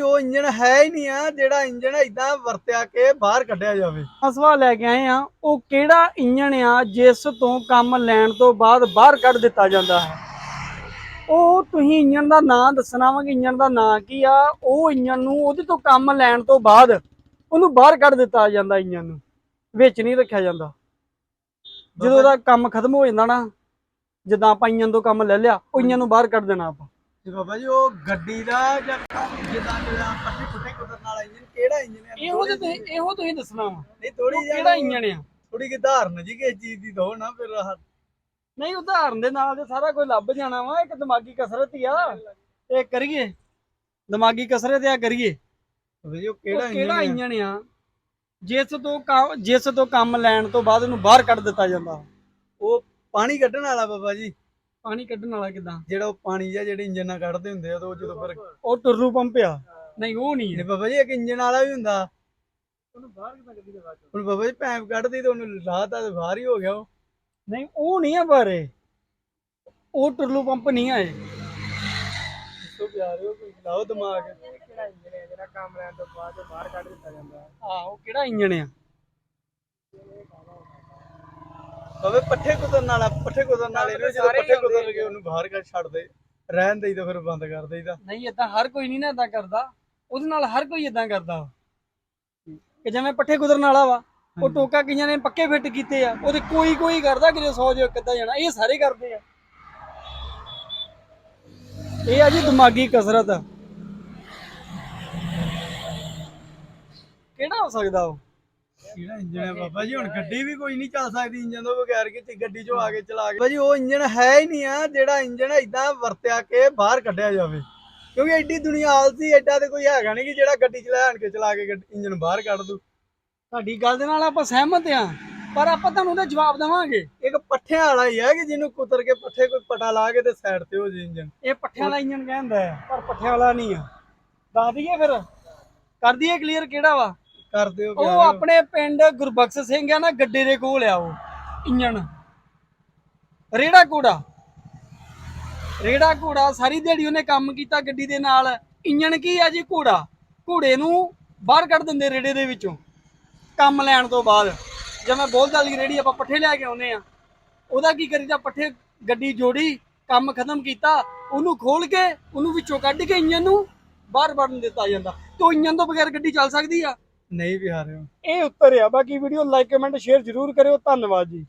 ਉਹ ਇੰਜਨ ਹੈ ਹੀ ਨਹੀਂ ਆ, ਜਿਹੜਾ ਇੰਜਨ ਇਦਾਂ ਵਰਤਿਆ ਕੇ ਬਾਹਰ ਕੱਢਿਆ ਜਾਵੇ। ਅਸਵਾ ਲੈ ਕੇ ਆਏ ਆ, ਉਹ ਕਿਹੜਾ ਇੰਜਣ ਆ ਜਿਸ ਤੋਂ ਕੰਮ ਲੈਣ ਤੋਂ ਬਾਅਦ ਬਾਹਰ ਕੱਢ ਦਿੱਤਾ ਜਾਂਦਾ ਹੈ? ਉਹ ਤੁਸੀਂ ਇੰਜਣ ਦਾ ਨਾਂ ਦੱਸਣਾ ਵਾ ਕਿ ਇੰਜਣ ਦਾ ਨਾਂ ਕੀ ਆ? ਉਹ ਇੰਜਣ ਨੂੰ ਉਹਦੇ ਤੋਂ ਕੰਮ ਲੈਣ ਤੋਂ ਬਾਅਦ ਉਹਨੂੰ ਬਾਹਰ ਕੱਢ ਦਿੱਤਾ ਜਾਂਦਾ ਇੰਜਣ ਨੂੰ, ਵਿੱਚ ਨਹੀਂ ਰੱਖਿਆ ਜਾਂਦਾ। ਜਦੋਂ ਉਹਦਾ ਕੰਮ ਖਤਮ ਹੋ ਜਾਂਦਾ ਨਾ, ਜਿੱਦਾਂ ਆਪਾਂ ਇੰਜਣ ਤੋਂ ਕੰਮ ਲੈ ਲਿਆ, ਉਹ ਇੰਜਣ ਨੂੰ ਬਾਹਰ ਕੱਢ ਦੇਣਾ ਆਪਾਂ। ਤੇ ਬਾਬਾ ਜੀ ਉਹ ਗੱਡੀ ਦਾ ਜਾਂ ਜਿੱਦਾਂ ਜਿਹੜਾ ਪੱਠੇ ਪੁੱਠੇ ਕੁੱਟਣ ਵਾਲਾ ਇੰਜਨ ਕਿਹੜਾ ਇੰਜਨ ਹੈ ਇਹੋ ਤੇ ਤੁਸੀਂ ਇਹੋ ਤੁਸੀਂ ਦੱਸਣਾ ਵਾ। ਨਹੀਂ ਥੋੜੀ ਜਿਹੀ ਕਿਹੜਾ ਇੰਜਣ ਆ? ਥੋੜੀ ਧਾਰਨ ਜੀ ਕਿਸ ਚੀਜ਼ ਦੀ ਦੋ ਨਾ ਫਿਰ ਨਹੀਂ ਉਦਾਹਰਨ ਦੇ ਨਾਲ ਤੇ ਸਾਰਾ ਕੁਝ ਲੱਭ ਜਾਣਾ ਵਾ ਇੱਕ ਦਿਮਾਗੀ ਕਸਰਤ ਹੀ ਆ। ਇਹ ਕਰੀਏ। ਦਿਮਾਗੀ ਕਸਰਤ ਆ ਕਰੀਏ। ਉਹ ਕਿਹੜਾ ਕਿਹੜਾ ਇੰਜਨ ਇੰਜਣ ਆ? ਜਿਸ ਤੋਂ ਜਿਸ ਤੋਂ ਕੰਮ ਲੈਣ ਤੋਂ ਬਾਅਦ ਉਹਨੂੰ ਬਾਹਰ ਕੱਢ ਦਿੱਤਾ ਜਾਂਦਾ। ਉਹ ਪਾਣੀ ਕੱਢਣ ਵਾਲਾ ਬਾਬਾ ਜੀ। ਪਾਣੀ ਕੱਢਣ ਵਾਲਾ ਕਿਦਾਂ? ਜਿਹੜਾ ਉਹ ਪਾਣੀ ਜਾਂ ਜਿਹੜੇ ਇੰਜਨ ਨਾਲ ਕੱਢਦੇ ਹੁੰਦੇ ਆ ਤੇ ਉਹ ਜਦੋਂ ਫਿਰ ਉਹ ਟੁਰਲੂ ਪੰਪ ਆ। ਨਹੀਂ ਉਹ ਨਹੀਂ ਨਹੀਂ ਹੈ। ਬਾਬਾ ਜੀ ਇੱਕ ਇੰਜਨ ਵਾਲਾ ਵੀ ਹੁੰਦਾ। ਉਹਨੂੰ ਬਾਹਰ ਕਿਦਾਂ ਕੱਢੀ ਦੇ ਬਾਅਦ ਹੁਣ ਬਾਬਾ ਜੀ ਪੈਪ ਕੱਢਦੀ ਤੇ ਉਹਨੂੰ ਲਾਤਾ ਤੇ ਬਾਹਰ ਹੀ ਹੋ ਗਿਆ ਉਹ। ਨਹੀਂ ਉਹ ਨਹੀਂ ਆ ਬਾਰੇ ਉਹ ਟੁਰਲੂ ਪੰਪ ਨਹੀਂ ਆਏ ਤੋਂ ਪਿਆਰੇ ਹੋ ਕੋਈ? ਲਾਓ ਦਿਮਾਗ। ਕਿਹੜਾ ਇੰਜਣ ਹੈ? ਜਿਹੜਾ ਕੰਮ ਲੈਣ ਤੋਂ ਬਾਅਦ ਬਾਹਰ ਕੱਢ ਦਿੱਤਾ ਜਾਂਦਾ ਆਹੋ ਕਿਹੜਾ ਇੰਜਣ ਆ? ਬਾਬੇ ਪੱਠੇ ਕੁਤਰਨ ਵਾਲਾ ਪੱਠੇ ਕੁਤਰਨ ਵਾਲੇ ਨੂੰ ਜਦੋਂ ਪੱਠੇ ਕੁਤਰ ਲਗੇ ਉਹਨੂੰ ਬਾਹਰ ਕੱਢ ਛੱਡ ਦੇ ਰਹਿਣ ਦੇਈ ਤਾਂ ਫਿਰ ਬੰਦ ਕਰ ਦੇਈਦਾ ਨਹੀਂ ਇਦਾਂ ਹਰ ਕੋਈ ਨਹੀਂ ਨਾ ਇਦਾਂ ਕਰਦਾ। ਉਹਦੇ ਨਾਲ ਹਰ ਕੋਈ ਇਦਾਂ ਕਰਦਾ। ਕਿ ਜਿਵੇਂ ਪੱਠੇ ਕੁਦਰਨ ਵਾਲਾ ਵਾ ਉਹ ਟੋਕਾ ਕਈਆਂ ਨੇ ਪੱਕੇ ਫਿੱਟ ਕੀਤੇ ਆ ਉਹਦੇ ਕੋਈ ਕੋਈ ਕਰਦਾ ਕਿ 100 ਜੋ ਕਿੱਦਾਂ ਜਾਣਾ ਇਹ ਸਾਰੇ ਕਰਦੇ ਆ। ਇਹ ਆ ਜੀ ਦਿਮਾਗੀ ਕਸਰਤ। ਕਿਹੜਾ ਹੋ ਸਕਦਾ ਉਹ? ਕਿਹੜਾ ਇੰਜਨ ਹੈ ਬਾਬਾ ਜੀ ਹੁਣ ਗੱਡੀ ਵੀ ਕੋਈ ਨਹੀਂ ਚੱਲ ਸਕਦੀ ਇੰਜਨ ਤੋਂ ਬਗੈਰ ਕਿ ਗੱਡੀ ਚੋਂ ਆ ਕੇ ਚਲਾ ਕੇ। ਬਾਬਾ ਜੀ ਉਹ ਇੰਜਨ ਹੈ ਹੀ ਨਹੀਂ ਆ ਜਿਹੜਾ ਇੰਜਨ ਇਦਾਂ ਵਰਤਿਆ ਕੇ ਬਾਹਰ ਕੱਢਿਆ ਜਾਵੇ। ਕਿਉਂਕਿ ਐਡੀ ਦੁਨੀਆ ਆਲਸੀ ਐਡਾ ਤੇ ਕੋਈ ਹੈਗਾ ਨਹੀਂ ਕਿ ਜਿਹੜਾ ਗੱਡੀ ਚਲਾਣ ਕੇ ਚਲਾ ਕੇ ਇੰਜਨ ਬਾਹਰ ਕੱਢ ਦੂ। ਤੁਹਾਡੀ ਗੱਲ ਦੇ ਨਾਲ ਆਪਾਂ ਸਹਿਮਤ ਆ ਪਰ ਆਪਾਂ ਤੁਹਾਨੂੰ ਉਹਦਾ ਜਵਾਬ ਦੇਵਾਂਗੇ। ਇੱਕ ਪੱਠਿਆਂ ਵਾਲਾ ਹੀ ਹੈ ਕਿ ਜਿਹਨੂੰ ਕੁਤਰ ਕੇ ਪੱਠੇ ਕੋਈ ਪਟਾ ਲਾ ਕੇ ਤੇ ਸਾਈਡ ਤੇ ਹੋ ਜੇ ਇੰਜਨ ਇਹ ਪੱਠਿਆਂ ਵਾਲਾ ਇੰਜਨ ਕਹਿੰਦਾ ਹੈ ਪਰ ਪੱਠਿਆਂ ਵਾਲਾ ਨਹੀਂ ਆ। ਦੱਸ ਦਈਏ ਫਿਰ ਕਰ ਦਈਏ ਕਲੀਅਰ ਕਿਹੜਾ ਵਾ? ਕਰ ਦਿਓ ਉਹ। ਆਪਣੇ ਪਿੰਡ ਗੁਰਬਖਸ਼ ਸਿੰਘ ਆ ਨਾ ਗੱਡੇ ਦੇ ਕੋਲ ਆ ਉਹ ਇੰਜਣ। ਰੇੜਾ ਘੋੜਾ। ਰੇੜਾ ਘੋੜਾ ਸਾਰੀ ਦਿਹਾੜੀ ਉਹਨੇ ਕੰਮ ਕੀਤਾ ਗੱਡੀ ਦੇ ਨਾਲ। ਇੰਜਣ ਕੀ ਆ ਜੀ ਘੋੜਾ। ਘੋੜੇ ਨੂੰ ਬਾਹਰ ਕੱਢ ਦਿੰਦੇ ਰੇੜੇ ਦੇ ਵਿੱਚੋਂ। ਕੰਮ ਲੈਣ ਤੋਂ ਬਾਅਦ ਜਿਵੇਂ ਬੋਲਦਾ ਵਾਲੀ ਰੇੜੀ ਆਪਾਂ ਪੱਠੇ ਲੈ ਕੇ ਆਉਨੇ ਆ ਉਹਦਾ ਕੀ ਕਰੀਦਾ ਪੱਠੇ ਗੱਡੀ ਜੋੜੀ ਕੰਮ ਖਤਮ ਕੀਤਾ ਉਹਨੂੰ ਖੋਲ ਕੇ ਉਹਨੂੰ ਵਿੱਚੋਂ ਕੱਢ ਕੇ ਇੰਜਨ ਨੂੰ ਬਾਹਰ ਵੜਨ ਦਿੱਤਾ ਜਾਂਦਾ। ਤੋ ਇੰਜਨ ਤੋਂ ਬਗੈਰ ਗੱਡੀ ਚੱਲ ਸਕਦੀ ਆ। ਨਹੀਂ ਪਿਆਰਿਓ ਇਹ ਉੱਤਰ ਆ। ਬਾਕੀ ਵੀਡੀਓ ਲਾਈਕ ਕਮੈਂਟ ਸ਼ੇਅਰ ਜ਼ਰੂਰ ਕਰਿਓ। ਧੰਨਵਾਦ ਜੀ।